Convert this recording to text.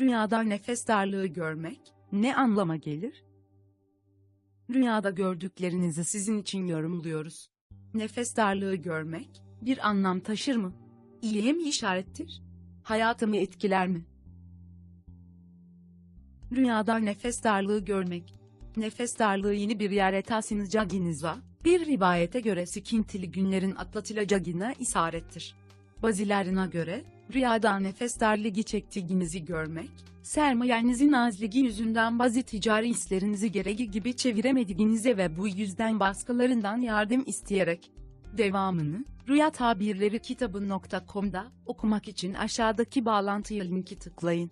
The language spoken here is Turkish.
Rüyada nefes darlığı görmek ne anlama gelir? Rüyada gördüklerinizi sizin için yorumluyoruz. Nefes darlığı görmek bir anlam taşır mı? İyiye mi işarettir? Hayatımı etkiler mi? Rüyada nefes darlığı görmek. Nefes darlığı yeni bir yere taşınacağınıza, bir rivayete göre sıkıntılı günlerin atlatılacağına isarettir. Bazılarına göre, rüyada nefes darlığı çektiğinizi görmek, sermayenizin azligi yüzünden bazı ticari işlerinizi gereği gibi çeviremediğinize ve bu yüzden baskılarından yardım isteyerek, devamını, Rüya Tabirleri kitabı.com'da okumak için aşağıdaki bağlantıya linki tıklayın.